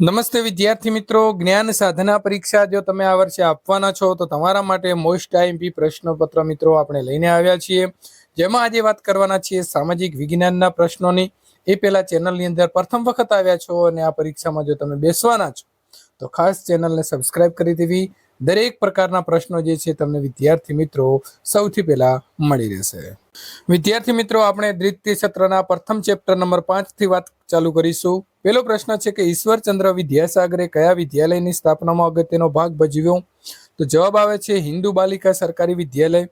નમસ્તે વિદ્યાર્થી મિત્રો, જ્ઞાન સાધના પરીક્ષા જો તમે આ વર્ષે આપવાના છો, તો તમારા માટે મોસ્ટ આઈએમપી પ્રશ્નપત્ર મિત્રો આપણે લઈને આવ્યા છીએ. જેમાં આજે વાત કરવાના છીએ સામાજિક વિજ્ઞાનના પ્રશ્નોની. એ પહેલા ચેનલની અંદર પ્રથમ વખત આવ્યા છો અને આ પરીક્ષામાં જો તમે બેસવાના છો, તો ખાસ ચેનલને સબસ્ક્રાઇબ કરી દેવી. દરેક પ્રકારના પ્રશ્નો જે છે તમને વિદ્યાર્થી મિત્રો સૌથી પહેલા મળી રહેશે. વિદ્યાર્થી મિત્રો, આપણે દ્વિતીય સત્રના પ્રથમ ચેપ્ટર નંબર પાંચથી વાત ચાલુ કરીશું. પહેલો પ્રશ્ન છે કે ઈશ્વરચંદ્ર વિદ્યાસાગરે કયા વિદ્યાલયની સ્થાપનામાં અગત્યનો ભાગ ભજવ્યો? તો જવાબ આવે છે હિન્દુ બાલિકા સરકારી વિદ્યાલય.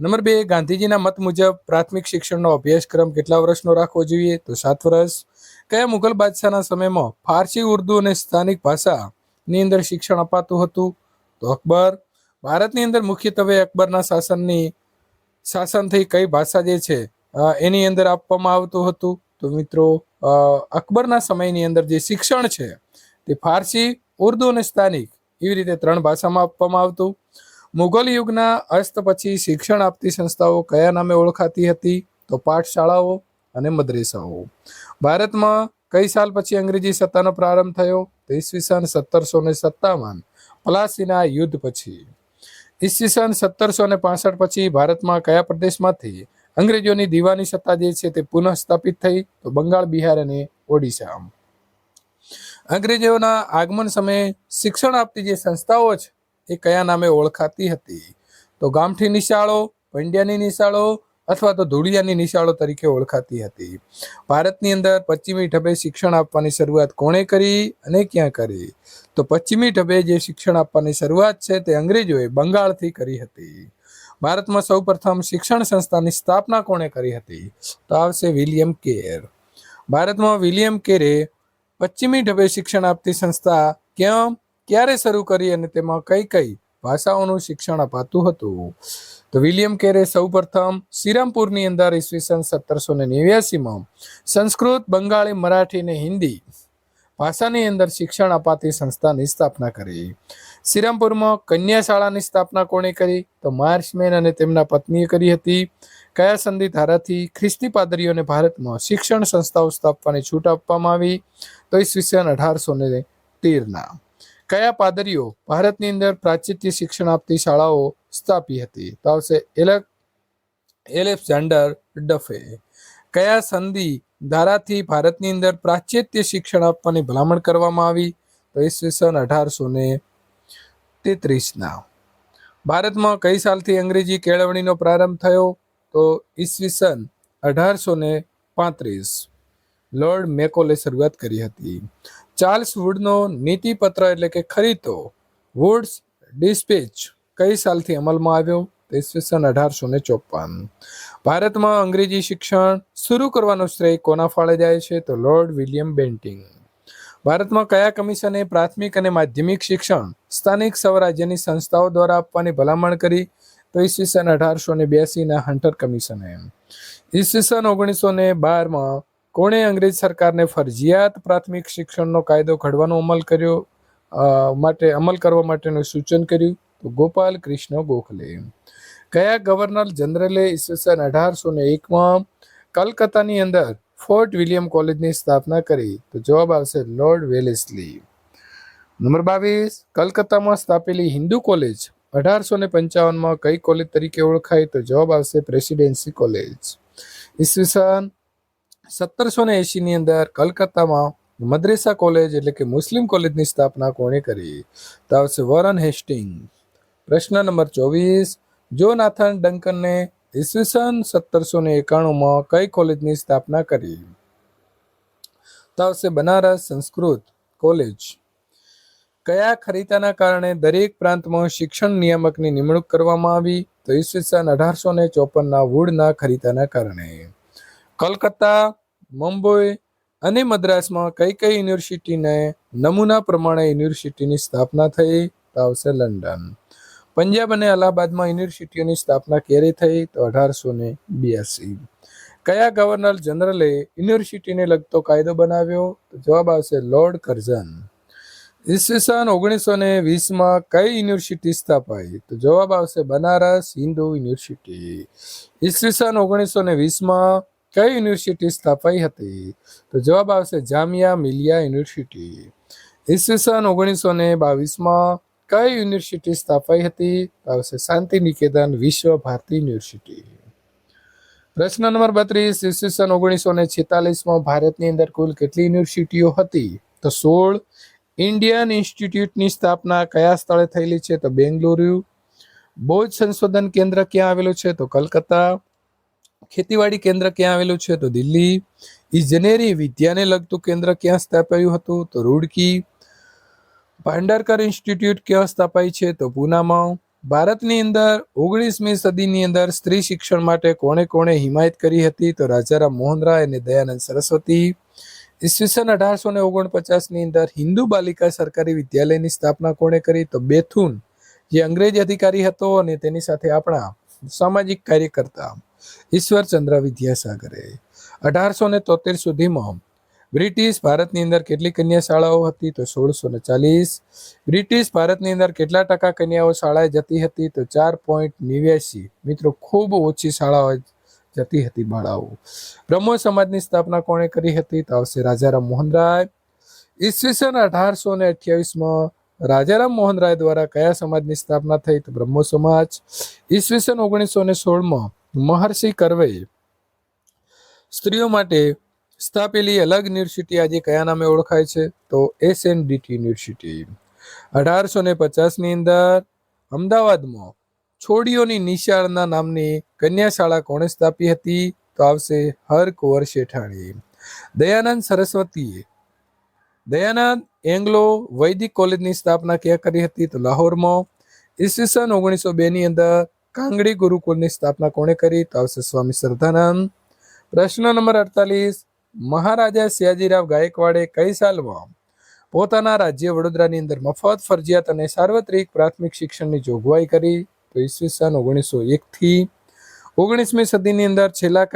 નંબર બે, ગાંધીજીના મત મુજબ પ્રાથમિક શિક્ષણનો અભ્યાસક્રમ કેટલા વર્ષનો રાખવો જોઈએ? તો સાત વર્ષ. કયા મુઘલ બાદશાહના સમયમાં ફારસી ઉર્દુ અને સ્થાનિક ભાષાની અંદર શિક્ષણ અપાતું હતું? તો અકબર, ભારતની અંદર મુખ્યત્વે અકબરના શાસનની, શાસનથી કઈ ભાષા જે છે એની અંદર આપવામાં આવતું હતું? તો મિત્રો અકબરના સમયની અંદર જે શિક્ષણ છે, તે ફારસી, ઉર્દુ અને સ્થાનિક એવી રીતે ત્રણ ભાષામાં આપવામાં આવતું. મુઘલ યુગના અસ્ત પછી શિક્ષણ આપતી સંસ્થાઓ કયા નામે ઓળખાતી હતી? તો પાઠશાળાઓ અને મદ્રેસાઓ. ભારતમાં કઈ સાલ પછી અંગ્રેજી સત્તાનો પ્રારંભ થયો? તો ઈસવીસન સત્તરસો ને સત્તાવન. પ્લાસીના યુદ્ધ પછી, ઈસવીસન સત્તરસો ને પાસઠ પછી ભારતમાં કયા પ્રદેશમાંથી અંગ્રેજોની દીવાની સત્તા જે છે તે પુનઃ સ્થાપિત થઈ? તો બંગાળ, બિહાર અને ઓડિશા અંગ્રેજોના આગમન સમયે શિક્ષણ આપતી જે સંસ્થાઓ છે, એ કયા નામે ઓળખાતી હતી? તો ગામઠી નિશાળો, પંડ્યાની નિશાળો અથવા તો ધૂળિયાની નિશાળો તરીકે ઓળખાતી હતી. ભારતની અંદર પશ્ચિમી ઢબે શિક્ષણ આપવાની શરૂઆત કોણે કરી અને ક્યાં કરી? તો પશ્ચિમી ઢબે જે શિક્ષણ આપવાની શરૂઆત છે તે અંગ્રેજોએ બંગાળથી કરી હતી. ભારતમાં સૌપ્રથમ શિક્ષણ સંસ્થાની સ્થાપના કોણે કરી હતી? તો આવશે વિલિયમ કેર. ભારતમાં વિલિયમ કેરે પશ્ચિમી ઢબે શિક્ષણ આપતી સંસ્થા ક્યાં, ક્યારે શરૂ કરી અને તેમાં કઈ કઈ? ભાષાઓનું શિક્ષણ અપાતું હતું. તો વિલિયમ કેરે સૌપ્રથમ શ્રીરામપુરની અંદર ઈસવીસન સત્તરસો ને નેવ્યાસીમાં સંસ્કૃત, બંગાળી, મરાઠી અને હિન્દી ભાષાની અંદર શિક્ષણ અપાતી સંસ્થાની સ્થાપના કરી. શ્રીરામપુરમાં કન્યા શાળાની સ્થાપના કોણે કરી? તો માર્શમેન અને તેમના પત્નીએ કરી હતી. કયા સંધિ ધારાથી ખ્રિસ્તી પાદરીઓને ભારતમાં શિક્ષણ સંસ્થાઓ સ્થાપવાની છૂટ આપવામાં આવી? તો ઈસવીસન અઢારસો ને તેરના કયા પાદરીઓ ભારતની અંદર પ્રાચ્યત્ય શિક્ષણ આપતી શાળાઓ સ્થાપી હતી? તો આવશે એલેક, એલેક્ઝાન્ડર ડફે. કયા સંધિ ધારાથી ભારતની અંદર પ્રાચ્યત્ય શિક્ષણ આપવાની ભલામણ કરવામાં આવી? તો ઈસવીસન અઢારસો ને તેત્રીસના. ભારતમાં કઈ સાલથી અંગ્રેજી કેળવણીનો પ્રારંભ થયો? તો ઈસવીસન અઢારસો ને પાંત્રીસ. લોર્ડ મેકોલે શરૂઆત કરી હતી. ચાર્લ્સ વુડનો નીતિપત્ર એટલે કે ખરીતો વુડ્સ ડિસ્પેચ કઈ સાલથી અમલમાં આવ્યો? ઈસવીસન અઢારસો ને ચોપન ભારતમાં અંગ્રેજી શિક્ષણ શરૂ કરવાનો શ્રેય કોના ફાળે જાય છે? તો લોર્ડ વિલિયમ બેન્ટિંગ. ભારતમાં કયા કમિશને પ્રાથમિક અને માધ્યમિક શિક્ષણ, સ્થાનિક સ્વરાજ્યની સંસ્થાઓ દ્વારા આપવાની ભલામણ કરી? તો ઈસવીસન અઢારસો ને બ્યાસીના હન્ટર કમિશને. ઈસવીસન ઓગણીસો ને બારમાં કોણે અંગ્રેજ સરકારને ફરજિયાત પ્રાથમિક શિક્ષણનો કાયદો ઘડવાનો અમલ કર્યો? માટે અમલ કરવા માટેનું સૂચન કર્યું? તો ગોપાલ કૃષ્ણ ગોખલે. કયા ગવર્નર જનરલે ઈસવીસન અઢારસો ને એકમાં કલકત્તાની અંદર ફોર્ટ વિલિયમ કોલેજની સ્થાપના કરી? તો જવાબ આવશે લોર્ડ વેલેસલી. નંબર બાવીસ, કલકત્તામાં સ્થાપેલી હિન્દુ કોલેજ અઢારસો ને પંચાવનમાં કઈ કોલેજ તરીકે ઓળખાય? તો જવાબ આવશે પ્રેસિડેન્સી કોલેજ. ઈસવીસન સત્તરસો ને એંશીની અંદર કલકત્તામાં મદ્રેસા કોલેજ એટલે કે મુસ્લિમ કોલેજની સ્થાપના કોણે કરી? તો આવશે વોરન હેસ્ટિંગ. પ્રશ્ન નંબર ચોવીસ જો નાથન ડંકનને ઈસવીસન સત્તરસો ને એકાણુંમાં કઈ કોલેજની સ્થાપના કરી? તો આવશે બનારસ સંસ્કૃત કોલેજ. કયા ખરીતાના કારણે દરેક પ્રાંતમાં શિક્ષણ નિયામકની નિમણૂક કરવામાં આવી? તો ઈસવીસન અઢારસો ને ચોપનના વુડના ખરીતાના કારણે. કલકત્તા, મુંબઈ અને મદ્રાસમાં કઈ કઈ યુનિવર્સિટીને નમૂના પ્રમાણે યુનિવર્સિટીની સ્થાપના થઈ? તો આવશે લંડન. પંજાબ અને અલ્હાબાદમાં યુનિવર્સિટીઓની સ્થાપના ક્યારે થઈ? તો અઢારસો ને બ્યાસી. કયા ગવર્નર જનરલે યુનિવર્સિટીને લગતો કાયદો બનાવ્યો? તો જવાબ આવશે લોર્ડ કર્ઝન. ઈસવીસન ઓગણીસો ને વીસમાં કઈ યુનિવર્સિટી સ્થાપાઈ? તો જવાબ આવશે બનારસ હિન્દુ યુનિવર્સિટી. ઈસવીસન ઓગણીસો ને વીસમાં કઈ યુનિવર્સિટી સ્થાપાઈ હતી? તો જવાબ આવશે જામિયા મિલિયા યુનિવર્સિટી. ઈસવીસન ઓગણીસો ને બાવીસમાં કઈ યુનિવર્સિટી સ્થાપાઈ હતી? આવશે શાંતિ નિકેતન વિશ્વ ભારતી યુનિવર્સિટી. પ્રશ્ન નંબર બત્રીસ, ઈસવીસન ઓગણીસો ને છેતાલીસમાં ભારતની અંદર કુલ કેટલી યુનિવર્સિટીઓ હતી? તો સોળ, ઇન્ડિયન ઇન્સ્ટિટ્યૂટની સ્થાપના કયા સ્થળે થયેલી છે? તો બેંગલુરુ. બૌદ્ધ સંશોધન કેન્દ્ર ક્યાં આવેલું છે? તો કલકત્તા. ખેતીવાડી કેન્દ્ર ક્યાં આવેલું છે? તો દિલ્હી. ઇજનેરી વિદ્યાને લગતું કેન્દ્ર ક્યાં સ્થાપાયું હતું? તો રૂડકી. ભાંડારકર ઇન્સ્ટિટ્યૂટ ક્યાં સ્થાપાઈ છે? તો પૂનામાં. ભારતની અંદર ઓગણીસમી સદીની અંદર સ્ત્રી શિક્ષણ માટે કોણે કોણે હિમાયત કરી હતી? તો રાજારામ મોહન રાય અને દયાનંદ સરસ્વતી. ઈસવીસન અઢારસો ને ઓગણપચાસની અંદર હિન્દુ બાલિકા સરકારી વિદ્યાલયની સ્થાપના કોણે કરી? તો બેથુન, જે અંગ્રેજ અધિકારી હતો અને તેની સાથે આપણા સામાજિક કાર્યકર્તા. ઈશ્વરચંદ્ર વિદ્યાસાગરે. અઢારસો ને તોતેર સુધીમાં બ્રિટિશ ભારતની અંદર કેટલી કન્યા શાળાઓ હતી તો સોળસો ને ચાલીસ. બ્રિટિશ ભારતની અંદર કેટલા ટકા કન્યાઓ શાળાએ જતી હતી તો ચાર પોઈન્ટ નેવ્યાસી. મિત્રો, ખૂબ ઓછી શાળાઓ જતી હતી બાળાઓ. બ્રહ્મો સમાજની સ્થાપના કોણે કરી હતી? તો આવશે રાજારામ મોહન રાય. ઈસવીસન અઢારસો ને અઠ્યાવીસમાં રાજારામ મોહન રાય દ્વારા કયા સમાજની સ્થાપના થઈ? તો બ્રહ્મો સમાજ. ઈસવીસન ઓગણીસો ને સોળમાં મહર્ષિ કર્વે સ્ત્રીઓ માટે સ્થાપેલી અલગ યુનિવર્સિટી આજે કયા નામે ઓળખાય છે? તો એસ એન ડીટી યુનિવર્સિટી. અઢારસો ને પચાસની અંદર અમદાવાદમાં છોડીઓની નિશાળના નામની કન્યા શાળા કોણે સ્થાપી હતી? તો આવશે હર કુંવર શેઠાણી. દયાનંદ સરસ્વતીએ દયાનંદ એંગ્લો વૈદિક કોલેજની સ્થાપના ક્યાં કરી હતી? તો લાહોરમાં ઈસવીસન ઓગણીસો બે ની અંદર કાંગડી ગુરુકુળની સ્થાપના કોણે કરી? તો આવશે સ્વામી શ્રદ્ધાનંદ પ્રશ્ન નંબર અડતાલીસ. મહારાજા સયાજીરાવ ગાયકવાડે કઈ સાલમાં પોતાના રાજ્ય વડોદરાની અંદર મફત ફરજિયાત અને સાર્વત્રિક પ્રાથમિક શિક્ષણની જોગવાઈ કરી? તો ઈસવીસન ઓગણીસો એકથી ઓગણીસમી સદીની અંદર છેલ્લા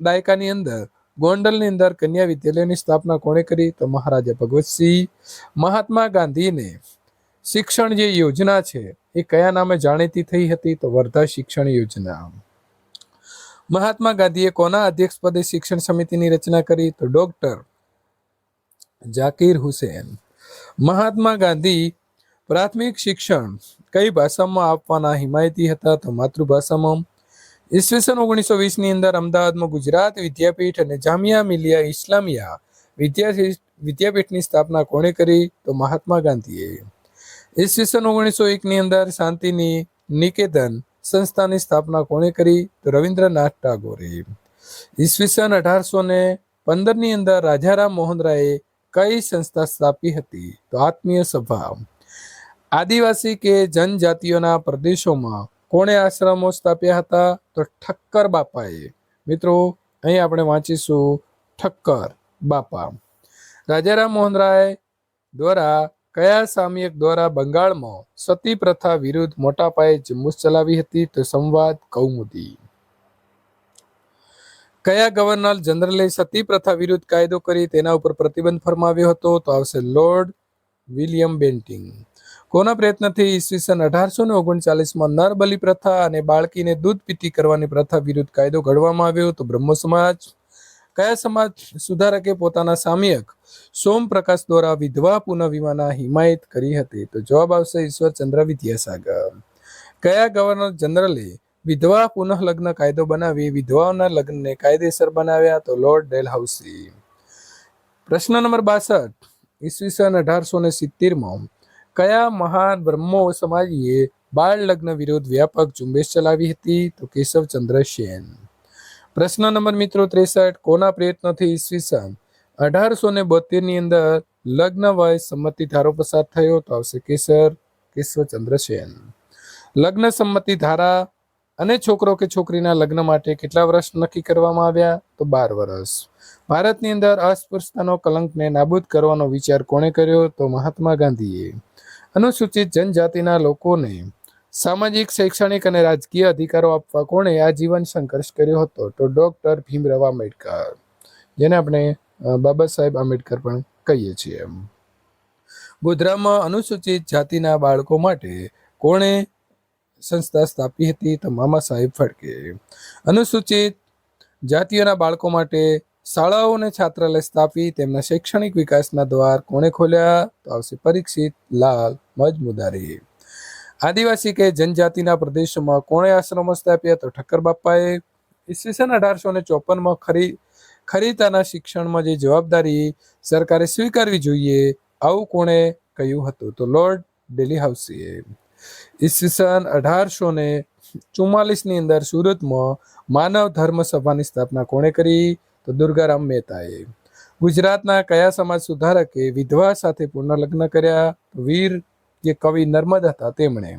દાયકાની અંદર ગોંડલની અંદર કન્યા વિદ્યાલયની સ્થાપના કોણે કરી? તો મહારાજા ભગવતસિંહ મહાત્મા ગાંધીને શિક્ષણ જે યોજના છે, એ કયા નામે જાણીતી થઈ હતી તો વર્ધા શિક્ષણ યોજના. મહાત્મા ગાંધીએ કોના અધ્યક્ષપદે શિક્ષણ સમિતિની રચના કરી તો ડોક્ટર જાકીર હુસેન. મહાત્મા ગાંધી પ્રાથમિક શિક્ષણ કઈ ભાષામાં આપવાના હિમાયતી હતા તો માતૃભાષામાં. ઈસવીસન ઓગણીસો વીસની અંદર અમદાવાદમાં ગુજરાત વિદ્યાપીઠ અને જામિયા મિલિયા ઇસ્લામિયા વિદ્યાપીઠ વિદ્યાપીઠની સ્થાપના કોણે કરી તો મહાત્મા ગાંધીએ. ઈસવીસન ઓગણીસો એકની અંદર શાંતિની નિકેતન સંસ્થાની સ્થાપના કોણે કરી? તો રવિન્દ્રનાથ ટાગોરે. ઈસવીસન અઢારસો ને પંદરની અંદર રાજારામ મોહન રાયે કઈ સંસ્થા સ્થાપી હતી? તો આત્મીય સભા. આદિવાસી કે જનજાતિઓના પ્રદેશોમાં કોણે આશ્રમો સ્થાપ્યા હતા? તો ઠક્કર બાપાએ. મિત્રો, અહીં આપણે વાંચીશું ઠક્કર બાપા. રાજારામ મોહન રાય દ્વારા કયા સામયિક દ્વારા બંગાળમાં સતી પ્રથા વિરુદ્ધ મોટા પાયે ઝુંબેશ ચલાવી હતી તો સંવાદ કૌમુદી. કયા ગવર્નર જનરલે સતી પ્રથા વિરુદ્ધ કાયદો કરી તેના ઉપર પ્રતિબંધ ફરમાવ્યો હતો તો આવશે લોર્ડ વિલિયમ બેન્ટિંગ. કોના પ્રયત્નથી ઈસવીસન અઢારસો ને ઓગણચાલીસમાં નરબલી પ્રથા અને બાળકીને દૂધ પીતી કરવાની પ્રથા વિરુદ્ધ કાયદો ઘડવામાં આવ્યો તો બ્રહ્મ સમાજ કયા સમાજ સુધારકે પોતાના સામયિક સોમપ્રકાશ દ્વારા વિધવા પુનઃવિવાહના હિમાયત કરી હતી? તો જવાબ આવશે ઈશ્વરચંદ્ર વિદ્યાસાગર. કયા ગવર્નર જનરલે વિધવા પુનઃ લગ્ન કાયદો બનાવી, વિધવાઓના લગ્નને કાયદેસર બનાવ્યા? તો લોર્ડ ડેલહાઉસી. પ્રશ્ન નંબર બાસઠ, ઈસવીસન અઢારસો ને સિત્તેરમાં કયા મહાન બ્રહ્મો સમાજીએ બાળ લગ્ન વિરુદ્ધ વ્યાપક ઝુંબેશ ચલાવી હતી? તો કેશવચંદ્ર સેન. પ્રશ્ન નંબર મિત્રો ત્રેસઠ, કોના પ્રયત્નોથી ઈસવીસન અઢારસો ને બોતેરની અંદર લગ્ન વય સંમતિ ધારો પસાર થયો તો આવશે કેસર કેશવચંદ્ર સેન. લગ્ન સંમતિ ધારા અને છોકરો કે છોકરીના લગ્ન માટે કેટલા વર્ષ નક્કી કરવામાં આવ્યા? તો બાર વર્ષ. ભારતની અંદર અસ્પૃશ્યતાનો કલંકને નાબૂદ કરવાનો વિચાર કોણે કર્યો? તો મહાત્મા ગાંધીએ. અનુસૂચિત જનજાતિના લોકોને સામાજિક, શૈક્ષણિક અને રાજકીય અધિકારો આપવા કોણે આ જીવન સંઘર્ષ કર્યો હતો? તો ડોક્ટર ભીમરાવ આંબેડકર, જેને આપણે બાબા સાહેબ આંબેડકર પણ કહીએ છીએ ગોધરામાં અનુસૂચિત જાતિના બાળકો માટે કોણે સંસ્થા સ્થાપી હતી તો મામા સાહેબ ફડકે. અનુસૂચિત જાતિઓના બાળકો માટે શાળાઓ અને છાત્રાલય સ્થાપી, તેમના શૈક્ષણિક વિકાસના દ્વાર કોણે ખોલ્યા? તો આવશે પરીક્ષિત લાલ મજમુદારી. આદિવાસી કે જનજાતિના પ્રદેશોમાં કોણે આશ્રમ સ્થાપ્યા તો ઠક્કર બાપાએ ઈસવીસન અઢારસો ને ચોપનમાં ખરી ખરીતાના શિક્ષણમાં જે જવાબદારી સરકારે સ્વીકારવી જોઈએ આવું કોણે કહ્યું હતું. તો લોર્ડ ડેલી હાઉસીએ ઈસવીસન અઢારસો ને ચુમ્માલીસની અંદર સુરતમાં માનવ ધર્મ સભાની સ્થાપના કોણે કરી? તો દુર્ગારામ મહેતાએ ગુજરાતના કયા સમાજ સુધારકે વિધવા સાથે પુનર્લગ્ન કર્યા? વીર જે કવિ નર્મદ હતા, તેમણે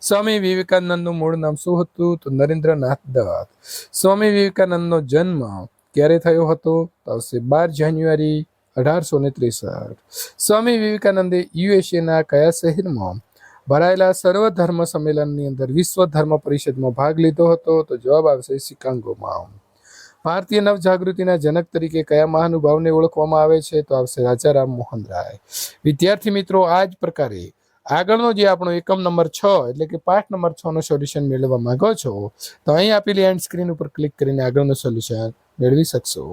સ્વામી વિવેકાનંદનું મૂળ નામ શું હતું? તો નરેન્દ્રનાથ દત્ત સ્વામી વિવેકાનંદનો જન્મ ક્યારે થયો હતો? તો આવશે બાર જાન્યુઆરી અઢારસો ને ત્રેસઠ. સ્વામી વિવેકાનંદે યુએસએના કયા શહેરમાં ભરાયેલા સર્વ ધર્મ સંમેલનની અંદર વિશ્વ ધર્મ પરિષદમાં ભાગ લીધો હતો? તો જવાબ આવશે શિકાંગોમાં. ભારતીય નવજાગૃતિના જનક તરીકે કયા મહાનુભાવને ઓળખવામાં આવે છે? તો આવશે રાજારામ મોહન રાય વિદ્યાર્થી મિત્રો, આ જ પ્રકારે આગળનો જે આપણો એકમ નંબર છ, એટલે કે પાઠ નંબર છ નો સોલ્યુશન મેળવવા માંગો છો, તો અહીં આપેલી એન્ડ સ્ક્રીન ઉપર ક્લિક કરીને આગળનું સોલ્યુશન મેળવી શકશો.